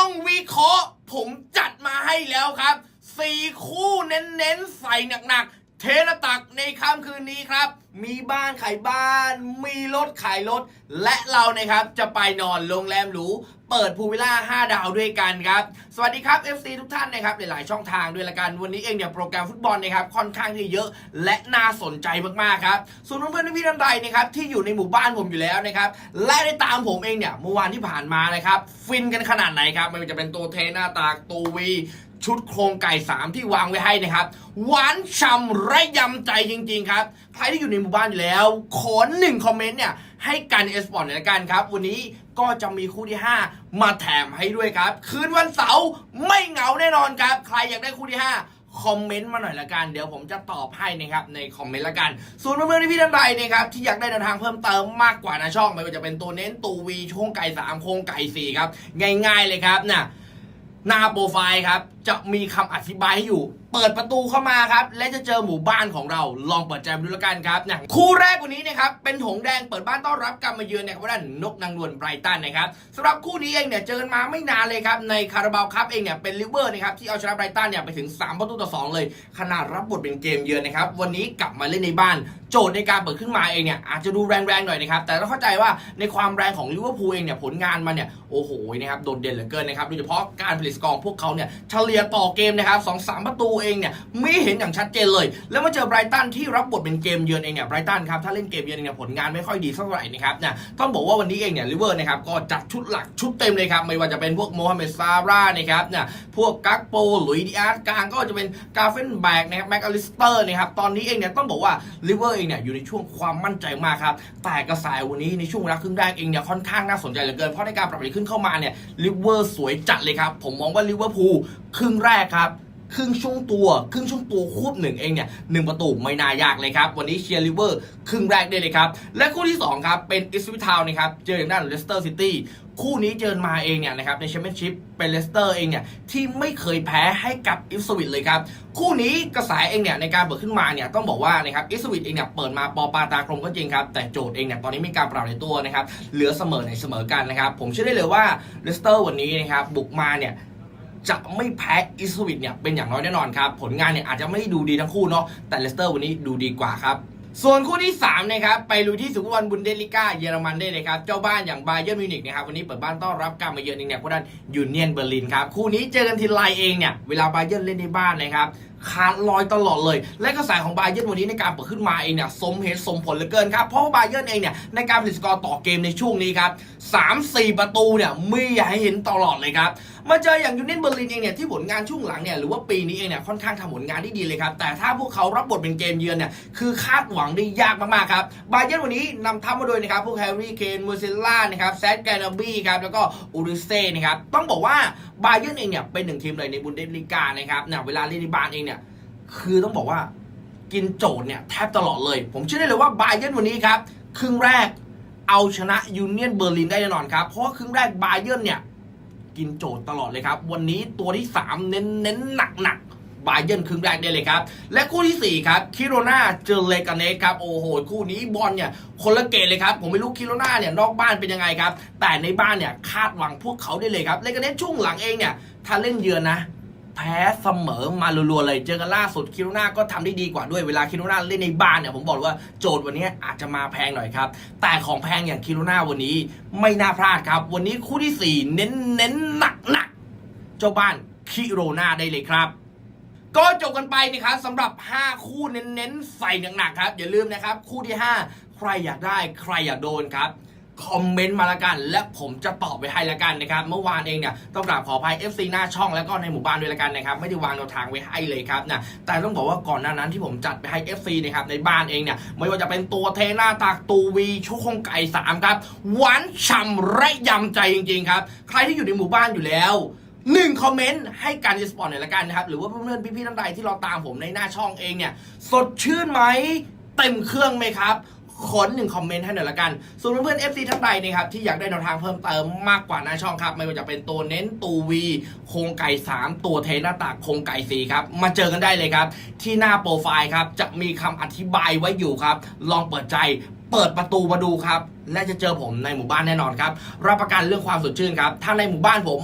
องวิเคราะห์ ผมจัดมาให้แล้วครับสี่คู่เน้นๆ ใส่หนักๆ เทระตักในค่ำคืนนี้ครับ มีบ้านขายบ้าน มีรถขายรถ และเรานะครับจะไปนอนโรงแรมหรู เปิดพูลวิลล่า 5 ดาวด้วยกันครับ สวัสดีครับ FC ทุกท่านนะครับ หลาย ๆ ช่องทางด้วยละกัน วันนี้เองเนี่ยโปรแกรมฟุตบอลนะครับค่อนข้างที่เยอะ และน่าสนใจมาก ๆ ครับ ส่วนเพื่อนๆพี่ๆท่านใดนะครับที่อยู่ในหมู่บ้านผมอยู่แล้วนะครับ และได้ตามผมเองเนี่ยเมื่อวานที่ผ่านมานะครับ ฟินกันขนาดไหนครับไม่ว่าจะเป็นตัวเทหน้าตากตัววี ชุดโครงไก่ 3 ที่วางไว้ให้นะครับ หวานฉ่ำร้ยำใจจริง ๆ ครับ ใครที่อยู่ในหมู่บ้านอยู่แล้ว ขอหนึ่งคอมเมนต์เนี่ยให้กันเอสปอร์ตหน่อยละกันครับ วันนี้ก็จะมีคู่ที่ 5 มาแถมให้ด้วยครับ คืนวันเสาร์ไม่เหงาแน่นอนครับ ใครอยากได้คู่ที่ 5คอมเมนต์มาหน่อยละกัน เดี๋ยวผมจะตอบให้นะครับในคอมเมนต์ละกัน ส่วนเพื่อนๆที่พี่ท่านใดนะครับที่อยากได้แนวทางเพิ่มเติมมากกว่านะช่องไม่ว่าจะเป็นตัวเน้นตัววีโครงไก่สามโครงไก่สี่ครับง่ายๆเลยครับน่ะหน้าโปรไฟล์ครับ จะมีคำอธิบายให้อยู่ เปิดประตูเข้ามาครับ และจะเจอหมู่บ้านของเราลองเปิดใจดูแล้วกันครับนะคู่แรกวันนี้นะครับเป็นหงแดงเปิดบ้านต้อนรับการมาเยือนนะครับว่าด้านนกนางนวลไบรตันนะครับสำหรับคู่นี้เองเนี่ยเจอกันมาไม่นานเลยครับในคาราบาวคัพเองเนี่ยเป็นลิเวอร์นะครับที่เอาชนะไบรตันเนี่ยไปถึง 3 ประตูต่อ 2 เลย ขนาดรับบทเป็นเกมเยือนนะครับวันนี้กลับมาเล่นในบ้าน โจทย์ในการเปิดขึ้นมาเองเนี่ยอาจจะดูแรงๆหน่อยนะครับแต่ต้องเข้าใจว่าในความแรงของลิเวอร์พูลเองเนี่ยผลงานมาเนี่ยโอ้โหนะครับโดดเด่นเหลือเกินนะครับโดยเฉพาะการผลิตกอร์พวกเขาเนี่ยเฉลี่ยต่อเกมนะครับสองสามประตูเองเนี่ยไม่เห็นอย่างชัดเจนเลย แล้วมาเจอไบรตันที่รับบทเป็นเกมเยือนเองเนี่ยไบรตันครับถ้าเล่นเกมเยือนเองเนี่ยผลงานไม่ค่อยดีเท่าไหร่นะครับเนี่ยต้องบอกว่าวันนี้เองเนี่ยลิเวอร์นะครับก็จัดชุดหลักชุดเต็มเลยครับไม่ว่าจะเป็นพวกโมฮัมเหม็ดซาร่านะครับเนี่ยพวกกักโปหลุยดิอาร์กลางก็จะเป็นกาเฟนแบกนะครับแม็กอลิสเตอร์นะครับตอนนี้เองเนี่ยต้องบอกว่าลิเวอร์เองเนี่ยอยู่ในช่วงความมั่นใจมากครับแต่กระแสวันนี้ในช่วงเวลาครึ่งแรกเองเนี่ยค่อนข้างน่าสนใจเหลือเกินเพราะในการปรับเปลี่ยนขึ้นเข้ามาเนี่ยลิเวอร์สวยจัดเลยครับผมมองว่าลิเวอร์พูลครึ่งแรกครับครึ่งช่วงตัว ครึ่งช่วงตัวควบหนึ่งเองเนี่ยหนึ่งประตูไม่น่ายากเลยครับ วันนี้เชียร์ลิเวอร์ครึ่งแรกได้เลยครับ และคู่ที่ 2 ครับ เป็นอิสวิทาวนะครับเจออย่างด้านเลสเตอร์ซิตี้คู่นี้เจอมาเองเนี่ยนะครับในแชมเปี้ยนชิพเป็นเลสเตอร์เองเนี่ยที่ไม่เคยแพ้ให้กับอิสวิตเลยครับคู่นี้กระแสเองเนี่ยในการเปิดขึ้นมาเนี่ยต้องบอกว่านะครับอิสวิตเองเนี่ยเปิดมาปอปาตากลมก็จริงครับแต่โจทย์เองเนี่ยตอนนี้มีการปรับในตัวนะครับเหลือเสมอในเสมอกันนะครับผมเชื่อได้เลยว่าเลสเตอร์วันนี้นะครับบุกมาเนี่ย จะไม่แพ้อิสวิตเนี่ยเป็นอย่างน้อยแน่นอนครับ ผลงานเนี่ยอาจจะไม่ดูดีทั้งคู่เนาะแต่เลสเตอร์วันนี้ดูดีกว่าครับส่วนคู่ที่3นะครับไปลุยที่สุขวันบุนเดลิก้าเยอรมันได้เลยครับ เจ้าบ้านอย่างบาเยอร์มิวนิกนะครับวันนี้เปิดบ้านต้อนรับการมาเยือนเองเนี่ยพวกด้านยูเนียนเบอร์ลินครับ คู่นี้เจอกันทีไรเองเนี่ย เวลาบาเยอร์เล่นในบ้านนะครับ ขาดลอยตลอดเลย และกระแสของบาเยิร์วันนี้ในการเปิดขึ้นมาเองเนี่ยสมเหตุสมผลเหลือเกินครับ เพราะว่าบาเยิร์เองเนี่ยในการผลิตสกอร์ต่อเกมในช่วงนี้ครับสามสี่ประตูเนี่ยม่อยาให้เห็นตลอดเลยครับมาเจออย่างยูเนียนเบอร์ลินเองเนี่ยที่ผลงานช่วงหลังเนี่ยหรือว่าปีนี้เองเนี่ยค่อนข้างทำผลงานได้ดีเลยครับ แต่ถ้าพวกเขารับบทเป็นเกมเยือนเนี่ยคือคาดหวังได้ยากมากๆครับบาเยิร์วันนี้นำทัพมาโดยนะครับพวกแฮร์รี่เคนมูเซลล่านะครับแซดแกนบี้ครับแล้วก็อูริเซ่นะครับต้องบอกว่า บาเยอร์นเองเนี่ยเป็นหนึ่งทีมเลยในบุนเดสลิกานะครับเนี่ยเวลาเล่นในบ้านเองเนี่ยคือต้องบอกว่ากินโจทย์เนี่ยแทบตลอดเลย ผมเชื่อได้เลยว่าบาเยอร์นวันนี้ครับครึ่งแรกเอาชนะยูเนียนเบอร์ลินได้แน่นอนครับ เพราะว่าครึ่งแรกบาเยอร์นเนี่ยกินโจทย์ตลอดเลยครับ วันนี้ตัวที่ 3 เน้นเน้นหนักหนัก บาเยิร์นครึ่งแรกได้เลยครับ และคู่ที่ 4 ครับคิโรนาเจอเลกาเนสครับ โอ้โห คู่นี้บอลเนี่ยคนละเกตเลยครับ ผมไม่รู้คิโรนาเนี่ยนอกบ้านเป็นยังไงครับ แต่ในบ้านเนี่ยคาดหวังพวกเขาได้เลยครับเลกาเนสช่วงหลังเองเนี่ยถ้าเล่นเยือนนะแพ้เสมอมารัวๆเลย เจอกันล่าสุดคิโรนาก็ทำได้ดีกว่าด้วยเวลาคิโรนาเล่นในบ้านเนี่ยผมบอกเลยว่าโจทย์วันนี้อาจจะมาแพงหน่อยครับ แต่ของแพงอย่างคิโรนาวันนี้ไม่น่าพลาดครับ วันนี้คู่ที่ 4 เน้นเน้นหนักหนักเจ้าบ้านคิโรนาได้เลยครับ ก็จบกันไปนะครับสำหรับ 5 คู่เน้นๆ ใส่หนักๆครับ อย่าลืมนะครับ คู่ที่ 5 ใครอยากได้ ใครอยากโดนครับคอมเมนต์มาละกัน และผมจะตอบไปให้ละกันนะครับ เมื่อวานเองเนี่ยต้องกราบขออภัย FC หน้าช่องแล้วก็ในหมู่บ้านด้วยละกันนะครับ ไม่ได้วางแนวทางไว้ให้เลยครับนะแต่ต้องบอกว่าก่อนหน้านั้นที่ผมจัดไปให้ FC นะครับในบ้านเองเนี่ยไม่ว่าจะเป็นตัวเทหน้าตากตูวีชุกคงไก่สามครับหวานฉ่ำไรยำใจจริง ๆ ครับ ใครที่อยู่ในหมู่บ้านอยู่แล้ว หนึ่งคอมเมนต์ให้การรีสปอนหน่อยละกันนะครับ หรือว่าเพื่อนๆพี่ๆท่านใดที่เราตามผมในหน้าช่องเองเนี่ย สดชื่นไหมเต็มเครื่องไหมครับขอหนึ่งคอมเมนต์ให้หน่อยละกัน ส่วนเพื่อนๆ FC ท่านใดนะครับที่อยากได้แนวทางเพิ่มเติมมากกว่าหน้าช่องครับ ไม่ว่าจะเป็นตัวเน้นตูวีโครงไก่ 3 ตัวเทหน้าตากโครงไก่สีครับ มาเจอกันได้เลยครับ ที่หน้าโปรไฟล์ครับ จะมีคำอธิบายไว้อยู่ครับ ลองเปิดใจเปิดประตูมาดูครับ และจะเจอผมในหมู่บ้านแน่นอนครับ รับประกันเรื่องความสดชื่นครับ ถ้าในหมู่บ้านผม